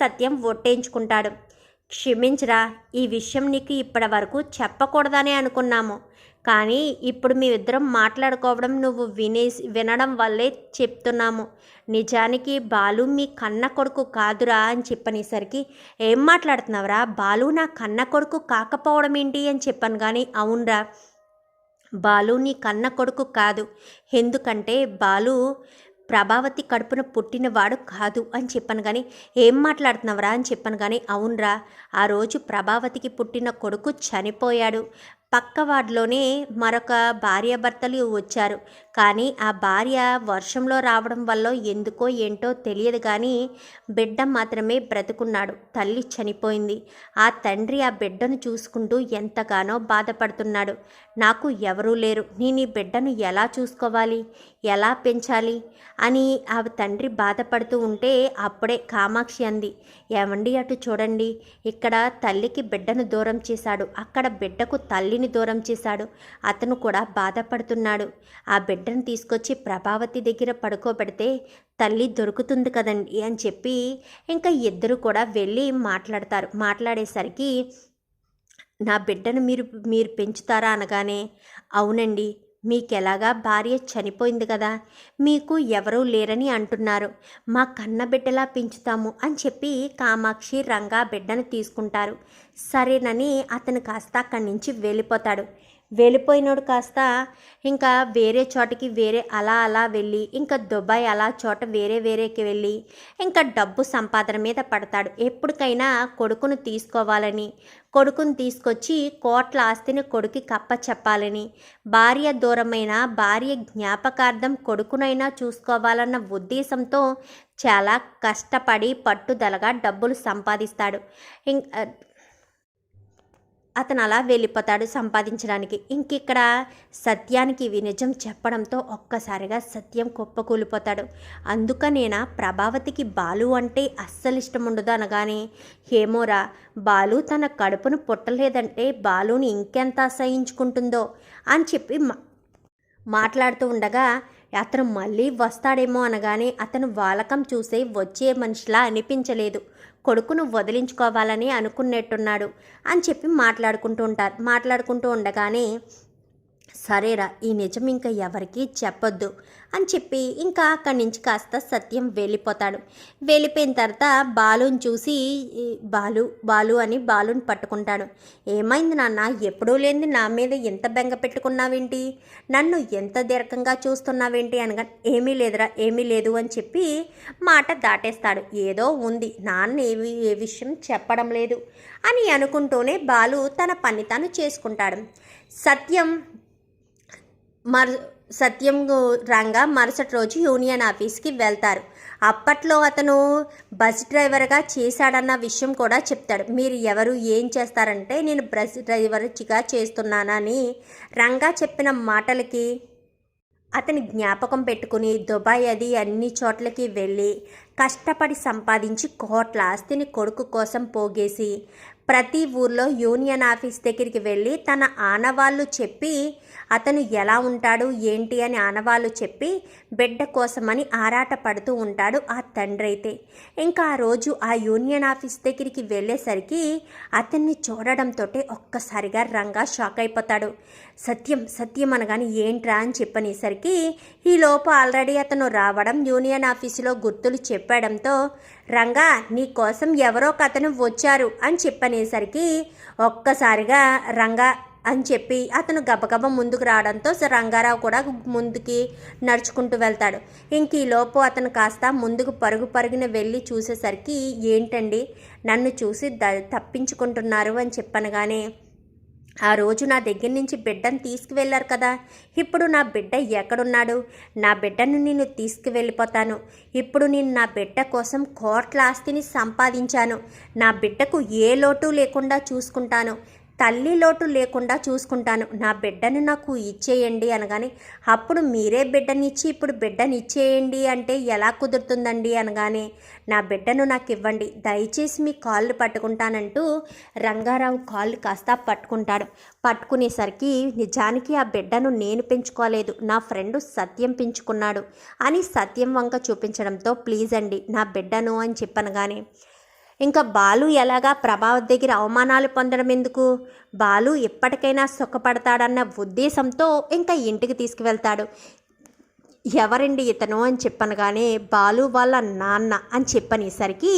సత్యం ఒట్టేయించుకుంటాడు క్షమించరా ఈ విషయం నీకు ఇప్పటి వరకు చెప్పకూడదని అనుకున్నాము. కానీ ఇప్పుడు మీ ఇద్దరం మాట్లాడుకోవడం నువ్వు వినే వినడం వల్లే చెప్తున్నాము. నిజానికి బాలు మీ కన్న కొడుకు కాదురా అని చెప్పనేసరికి ఏం మాట్లాడుతున్నావురా? బాలు నా కన్న కొడుకు కాకపోవడం ఏంటి అని చెప్పాను కానీ అవునరా. బాలు నీ కన్న కొడుకు కాదు. ఎందుకంటే బాలు ప్రభావతి కడుపున పుట్టినవాడు కాదు అని చెప్పాను కానీ ఏం మాట్లాడుతున్నావురా? అని చెప్పాను కానీ అవునరా ఆ రోజు ప్రభావతికి పుట్టిన కొడుకు చనిపోయాడు. పక్క వార్డులోనే మరొక భార్యాభర్తలు వచ్చారు. కానీ ఆ భార్య వర్షంలో రావడం వల్ల ఎందుకో ఏంటో తెలియదు కానీ బిడ్డ మాత్రమే బ్రతుకున్నాడు. తల్లి చనిపోయింది. ఆ తండ్రి ఆ బిడ్డను చూసుకుంటూ ఎంతగానో బాధపడుతున్నాడు. నాకు ఎవరూ లేరు. నేను ఈ బిడ్డను ఎలా చూసుకోవాలి? ఎలా పెంచాలి? అని ఆ తండ్రి బాధపడుతూ ఉంటే అప్పుడే కామాక్షి అంది. ఏమండి అటు చూడండి. ఇక్కడ తల్లికి బిడ్డను దూరం చేశాడు. అక్కడ బిడ్డకు తల్లిని దూరం చేశాడు. అతను కూడా బాధపడుతున్నాడు. ఆ బిడ్డ బిడ్డను తీసుకొచ్చి ప్రభావతి దగ్గర పడుకోబెడితే తల్లి దొరుకుతుంది కదండి అని చెప్పి ఇంకా ఇద్దరు కూడా వెళ్ళి మాట్లాడతారు. మాట్లాడేసరికి నా బిడ్డను మీరు మీరు పెంచుతారా అనగానే అవునండి మీకెలాగా భార్య చనిపోయింది కదా మీకు ఎవరూ లేరని అంటున్నారు. మా కన్న బిడ్డలా పెంచుతాము అని చెప్పి కామాక్షి రంగా బిడ్డను తీసుకుంటారు. సరేనని అతను కాస్త అక్కడి నుంచి వెళ్ళిపోతాడు. వెళ్ళిపోయినోడు కాస్త ఇంకా వేరే చోటకి వేరే అలా అలా వెళ్ళి ఇంకా దుబాయ్ అలా చోట వేరే వేరేకి వెళ్ళి ఇంకా డబ్బు సంపాదన మీద పడతాడు. ఎప్పటికైనా కొడుకును తీసుకోవాలని కొడుకును తీసుకొచ్చి కోట్ల ఆస్తిని కొడుకు కప్ప చెప్పాలని భార్య దూరమైన భార్య జ్ఞాపకార్థం కొడుకునైనా చూసుకోవాలన్న ఉద్దేశంతో చాలా కష్టపడి పట్టుదలగా డబ్బులు సంపాదిస్తాడు. ఇం అతను అలా వెళ్ళిపోతాడు సంపాదించడానికి. ఇంకిక్కడ సత్యానికి ఇవి నిజం చెప్పడంతో ఒక్కసారిగా సత్యం కుప్పకూలిపోతాడు. అందుకనేనా ప్రభావతికి బాలు అంటే అస్సలు ఇష్టం ఉండదు అనగానే హేమోరా బాలు తన కడుపును పుట్టలేదంటే బాలుని ఇంకెంత అసహించుకుంటుందో? అని చెప్పి మా- మాట్లాడుతూ ఉండగా అతను మళ్ళీ వస్తాడేమో అనగానే అతను వాలకం చూసే వచ్చే మనిషిలా అనిపించలేదు. కొడుకును వదిలించుకోవాలని అనుకున్నట్టున్నాడు అని చెప్పి మాట్లాడుకుంటూ ఉంటారు. మాట్లాడుకుంటూ ఉండగానే సరేరా ఈ నిజం ఇంకా ఎవరికీ చెప్పొద్దు అని చెప్పి ఇంకా అక్కడి నుంచి కాస్త సత్యం వెళ్ళిపోతాడు. వెళ్ళిపోయిన తర్వాత బాలుని చూసి బాలు బాలు అని బాలుని పట్టుకుంటాడు. ఏమైంది నాన్న ఎప్పుడూ లేనిది నా మీద ఎంత బెంగ పెట్టుకున్నావేంటి? నన్ను ఎంత దీర్ఘంగా చూస్తున్నావేంటి అనగా ఏమీ లేదురా ఏమీ లేదు అని చెప్పి మాట దాటేస్తాడు. ఏదో ఉంది నాన్న ఏ ఏ విషయం చెప్పడం లేదు అని అనుకుంటూనే బాలు తన పని తాను చేసుకుంటాడు. సత్యం మరు సత్యం రంగా మరుసటి రోజు యూనియన్ ఆఫీస్కి వెళ్తారు. అప్పట్లో అతను బస్ డ్రైవర్గా చేశాడన్న విషయం కూడా చెప్తాడు. మీరు ఎవరు ఏం చేస్తారంటే నేను బస్ డ్రైవర్గా చేస్తున్నానని రంగా చెప్పిన మాటలకి అతని జ్ఞాపకం పెట్టుకుని దుబాయ్ అది అన్ని చోట్లకి వెళ్ళి కష్టపడి సంపాదించి కోట్ల ఆస్తిని కొడుకు కోసం పోగేసి ప్రతి ఊర్లో యూనియన్ ఆఫీస్ దగ్గరికి వెళ్ళి తన ఆనవాళ్ళు చెప్పి అతను ఎలా ఉంటాడు ఏంటి అని ఆనవాళ్ళు చెప్పి బిడ్డ కోసమని ఆరాట పడుతూ ఉంటాడు ఆ తండ్రి అయితే. ఇంకా ఆ రోజు ఆ యూనియన్ ఆఫీస్ దగ్గరికి వెళ్ళేసరికి అతన్ని చూడడంతో ఒక్కసారిగా రంగా షాక్ అయిపోతాడు. సత్యం సత్యం అనగానే ఏంట్రా అని చెప్పనేసరికి ఈ ఆల్రెడీ అతను రావడం యూనియన్ ఆఫీసులో గుర్తులు చెప్పడంతో రంగా నీ కోసం ఎవరో కథను వచ్చారు అని చెప్పనేసరికి ఒక్కసారిగా రంగా అని చెప్పి అతను గబగబ ముందుకు రావడంతో రంగారావు కూడా ముందుకి నడుచుకుంటూ వెళ్తాడు. ఇంక ఈలోపు లోపు అతను కాస్త ముందుకు పరుగు పరుగున వెళ్ళి చూసేసరికి ఏంటండి? నన్ను చూసి ద తప్పించుకుంటున్నారు అని చెప్పనగానే ఆ రోజు నా దగ్గర నుంచి బిడ్డను తీసుకువెళ్ళారు కదా. ఇప్పుడు నా బిడ్డ ఎక్కడున్నాడు? నా బిడ్డను నేను తీసుకువెళ్ళిపోతాను. ఇప్పుడు నేను నా బిడ్డ కోసం కోట్ల ఆస్తిని సంపాదించాను. నా బిడ్డకు ఏ లోటు లేకుండా చూసుకుంటాను. తల్లి లోటు లేకుండా చూసుకుంటాను. నా బిడ్డను నాకు ఇచ్చేయండి అనగానే అప్పుడు మీరే బిడ్డనిచ్చి ఇప్పుడు బిడ్డని ఇచ్చేయండి అంటే ఎలా కుదురుతుందండి? అనగానే నా బిడ్డను నాకు ఇవ్వండి. దయచేసి మీ కాళ్ళు పట్టుకుంటానంటూ రంగారావు కాళ్ళు కాస్త పట్టుకుంటాడు. పట్టుకునేసరికి నిజానికి ఆ బిడ్డను నేను పెంచుకోలేదు. నా ఫ్రెండ్ సత్యం పెంచుకున్నాడు అని సత్యం వంక చూపించడంతో ప్లీజ్ అండి నా బిడ్డను అని చెప్పనగానే ఇంకా బాలు ఎలాగా ప్రభావత్ దగ్గర అవమానాలు పొందడం ఎందుకు? బాలు ఎప్పటికైనా సుఖపడతాడన్న ఉద్దేశంతో ఇంకా ఇంటికి తీసుకువెళ్తాడు. ఎవరండి ఇతను అని చెప్పనగానే బాలు వాళ్ళ నాన్న అని చెప్పనేసరికి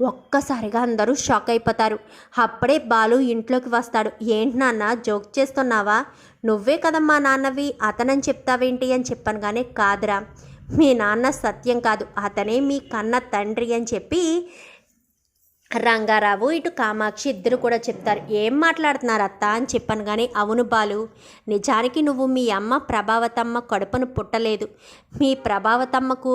ఒక్కసారిగా అందరూ షాక్ అయిపోతారు. అప్పుడే బాలు ఇంట్లోకి వస్తాడు. ఏంటి నాన్న జోక్ చేస్తున్నావా? నువ్వే కదమ్మా నాన్నవి అతనని చెప్తావేంటి? అని చెప్పనగానే కాదురా మీ నాన్న సత్యం కాదు. అతనే మీ కన్న తండ్రి అని చెప్పి రంగారావు ఇటు కామాక్షి ఇద్దరు కూడా చెప్తారు ఏం మాట్లాడుతున్నారు అత్త? అని చెప్పాను కానీ అవును బాలు నిజానికి నువ్వు మీ అమ్మ ప్రభావతమ్మ కడుపును పుట్టలేదు. మీ ప్రభావతమ్మకు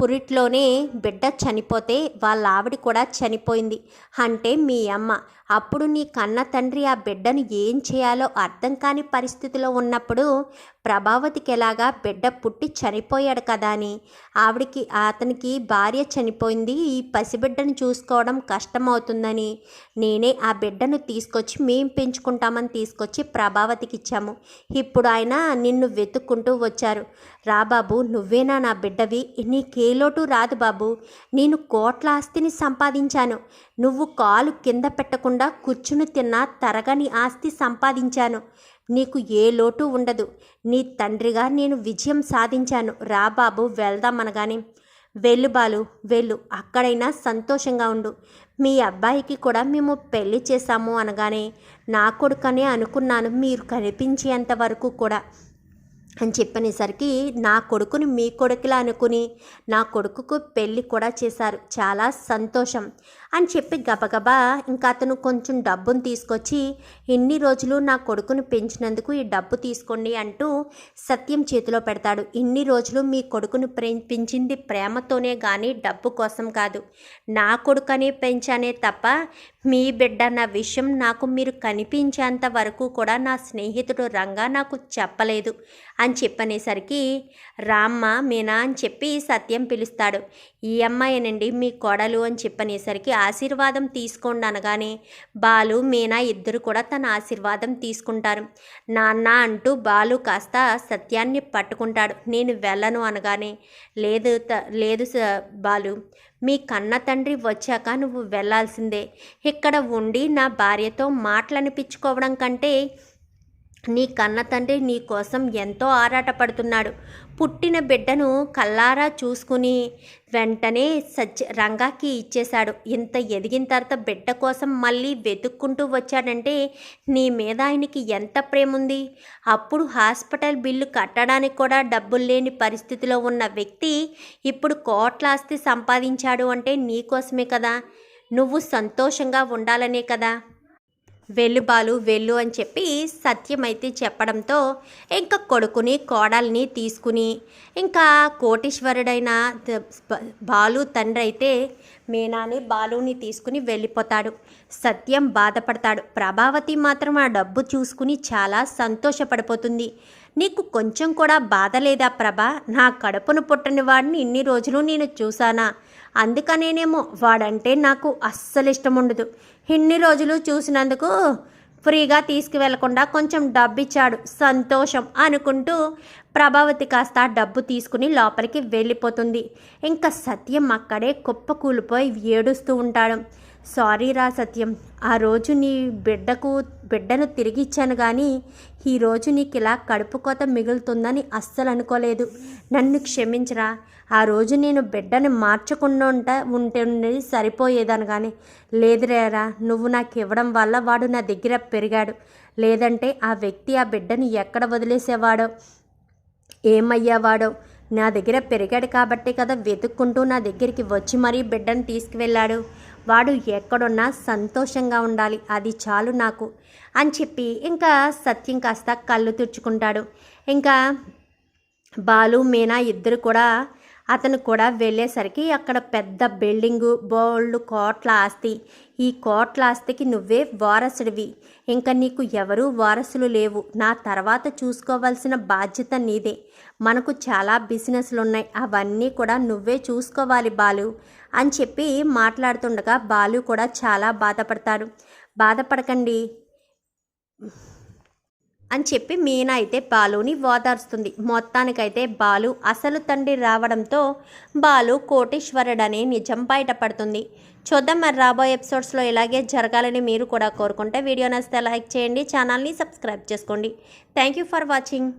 పురిట్లోనే బిడ్డ చనిపోతే వాళ్ళ ఆవిడ కూడా చనిపోయింది. అంటే మీ అమ్మ. అప్పుడు నీ కన్న తండ్రి ఆ బిడ్డను ఏం చేయాలో అర్థం కాని పరిస్థితిలో ఉన్నప్పుడు ప్రభావతికి ఎలాగా బిడ్డ పుట్టి చనిపోయాడు కదా అని. ఆవిడికి అతనికి భార్య చనిపోయింది. ఈ పసిబిడ్డను చూసుకోవడం కష్టమవుతుందని. నేనే ఆ బిడ్డను తీసుకొచ్చి మేం పెంచుకుంటామని తీసుకొచ్చి ప్రభావతికి ఇచ్చాము ఇప్పుడు ఆయన నిన్ను వెతుక్కుంటూ వచ్చారు. రా బాబు నువ్వేనా నా బిడ్డవి? నీకే లోటు రాదు బాబు. నేను కోట్ల ఆస్తిని సంపాదించాను. నువ్వు కాలు కింద పెట్టకుండా కూర్చుని తిన్నా తరగని ఆస్తి సంపాదించాను. నీకు ఏ లోటు ఉండదు. నీ తండ్రిగా నేను విజయం సాధించాను. రా బాబు వెళ్దామనగానే వెళ్ళు బాలు వెళ్ళు. అక్కడైనా సంతోషంగా ఉండు. మీ అబ్బాయికి కూడా మేము పెళ్ళి చేశాము అనగానే. నా కొడుకనే అనుకున్నాను. మీరు కనిపించేంత వరకు కూడా. అని చెప్పనేసరికి నా కొడుకుని మీ కొడుకులా అనుకుని నా కొడుకుకు పెళ్ళి కూడా చేశారు. చాలా సంతోషం. అని చెప్పి గబగబా ఇంకా అతను కొంచెం డబ్బును తీసుకొచ్చి ఇన్ని రోజులు నా కొడుకును పెంచినందుకు ఈ డబ్బు తీసుకోండి అంటూ సత్యం చేతిలో పెడతాడు. ఇన్ని రోజులు మీ కొడుకును ప్రే పెంచింది ప్రేమతోనే కానీ డబ్బు కోసం కాదు. నా కొడుకనే పెంచానే తప్ప మీ బిడ్డ నా విషయం నాకు మీరు కనిపించేంత వరకు కూడా నా స్నేహితుడు రంగా నాకు చెప్పలేదు అని చెప్పనేసరికి రామ్మ మీనా అని చెప్పి సత్యం పిలుస్తాడు. ఈ అమ్మాయినండి మీ కోడలు అని చెప్పనేసరికి ఆశీర్వాదం తీసుకోండి అనగానే బాలు మీనా ఇద్దరు కూడా తన ఆశీర్వాదం తీసుకుంటారు. నాన్న అంటూ బాలు కాస్త సత్యాన్ని పట్టుకుంటాడు. నేను వెళ్ళను అనగానే లేదు త- లేదు స- బాలు మీ కన్న తండ్రి వచ్చాక నువ్వు వెళ్ళాల్సిందే. ఇక్కడ ఉండి నా భార్యతో మాటలనిపించుకోవడం కంటే నీ కన్న తండ్రి నీ కోసం ఎంతో ఆరాటపడుతున్నాడు. పుట్టిన బిడ్డను కల్లారా చూసుకుని వెంటనే సత్య రంగాకి ఇచ్చేశాడు. ఇంత ఎదిగిన తర్వాత బిడ్డ కోసం మళ్ళీ వెతుక్కుంటూ వచ్చాడంటే నీ మీద ఆయనకి ఎంత ప్రేమ ఉంది అప్పుడు హాస్పిటల్ బిల్లు కట్టడానికి కూడా డబ్బులు లేని పరిస్థితిలో ఉన్న వ్యక్తి ఇప్పుడు కోట్ల ఆస్తి సంపాదించాడు అంటే నీకోసమే కదా? నువ్వు సంతోషంగా ఉండాలనే కదా? వెళ్ళు బాలు వెళ్ళు అని చెప్పి సత్యం అయితే చెప్పడంతో ఇంకా కొడుకుని కోడల్ని తీసుకుని ఇంకా కోటీశ్వరుడైన బాలు తండ్రి అయితే మీనాని బాలుని తీసుకుని వెళ్ళిపోతాడు. సత్యం బాధపడతాడు. ప్రభావతి మాత్రం ఆ డబ్బు చూసుకుని చాలా సంతోషపడిపోతుంది. నీకు కొంచెం కూడా బాధ లేదా ప్రభా? నా కడుపును పుట్టని వాడిని ఇన్ని రోజులు నేను చూసానా అందుకనేనేమో వాడంటే నాకు అస్సలు ఇష్టం ఉండదు. ఇన్ని రోజులు చూసినందుకు ఫ్రీగా తీసుకువెళ్ళకుండా కొంచెం డబ్బు ఇచ్చాడు సంతోషం అనుకుంటూ ప్రభావతి కాస్త డబ్బు తీసుకుని లోపలికి వెళ్ళిపోతుంది. ఇంకా సత్యం అక్కడే కుప్ప కూలిపోయి ఏడుస్తూ ఉంటాడు. సారీ రా సత్యం. ఆ రోజు నీ బిడ్డకు బిడ్డను తిరిగి ఇచ్చాను కానీ ఈరోజు నీకు ఇలా కడుపు కోత మిగులుతుందని అస్సలు అనుకోలేదు. నన్ను క్షమించరా. ఆ రోజు నేను బిడ్డను మార్చకుండా ఉంట ఉంటే సరిపోయేదాను కానీ లేదురేరా నువ్వు నాకు ఇవ్వడం వల్ల వాడు నా దగ్గర పెరిగాడు. లేదంటే ఆ వ్యక్తి ఆ బిడ్డను ఎక్కడ వదిలేసేవాడో? ఏమయ్యేవాడో? నా దగ్గర పెరిగాడు కాబట్టే కదా వెతుక్కుంటూ నా దగ్గరికి వచ్చి మరీ బిడ్డను తీసుకువెళ్ళాడు. వాడు ఎక్కడున్నా సంతోషంగా ఉండాలి. అది చాలు నాకు. అని చెప్పి ఇంకా సత్యం కాస్త కళ్ళు తుడుచుకుంటాడు. ఇంకా బాలు మీనా ఇద్దరు కూడా అతను కూడా వెళ్ళేసరికి అక్కడ పెద్ద బిల్డింగు బోళ్ళు కోట్ల ఆస్తి. ఈ కోట్ల ఆస్తికి నువ్వే వారసుడివి. ఇంకా నీకు ఎవరూ వారసులు లేవు. నా తర్వాత చూసుకోవాల్సిన బాధ్యత నీదే. మనకు చాలా బిజినెస్లు ఉన్నాయి అవన్నీ కూడా నువ్వే చూసుకోవాలి బాలు అని చెప్పి మాట్లాడుతుండగా బాలు కూడా చాలా బాధపడతాడు. బాధపడకండి. అని చెప్పి మీనా అయితే బాలుని ఓదార్స్తుంది మొత్తానికైతే బాలు అసలు తండ్రి రావడంతో బాలు కోటీశ్వరుడనే నిజం బయటపడుతుంది. చూద్దాం మరి రాబోయే ఎపిసోడ్స్లో ఇలాగే జరగాలని మీరు కూడా కోరుకుంటే వీడియో నచ్చితే లైక్ చేయండి ఛానల్ని సబ్స్క్రైబ్ చేసుకోండి. Thank you for watching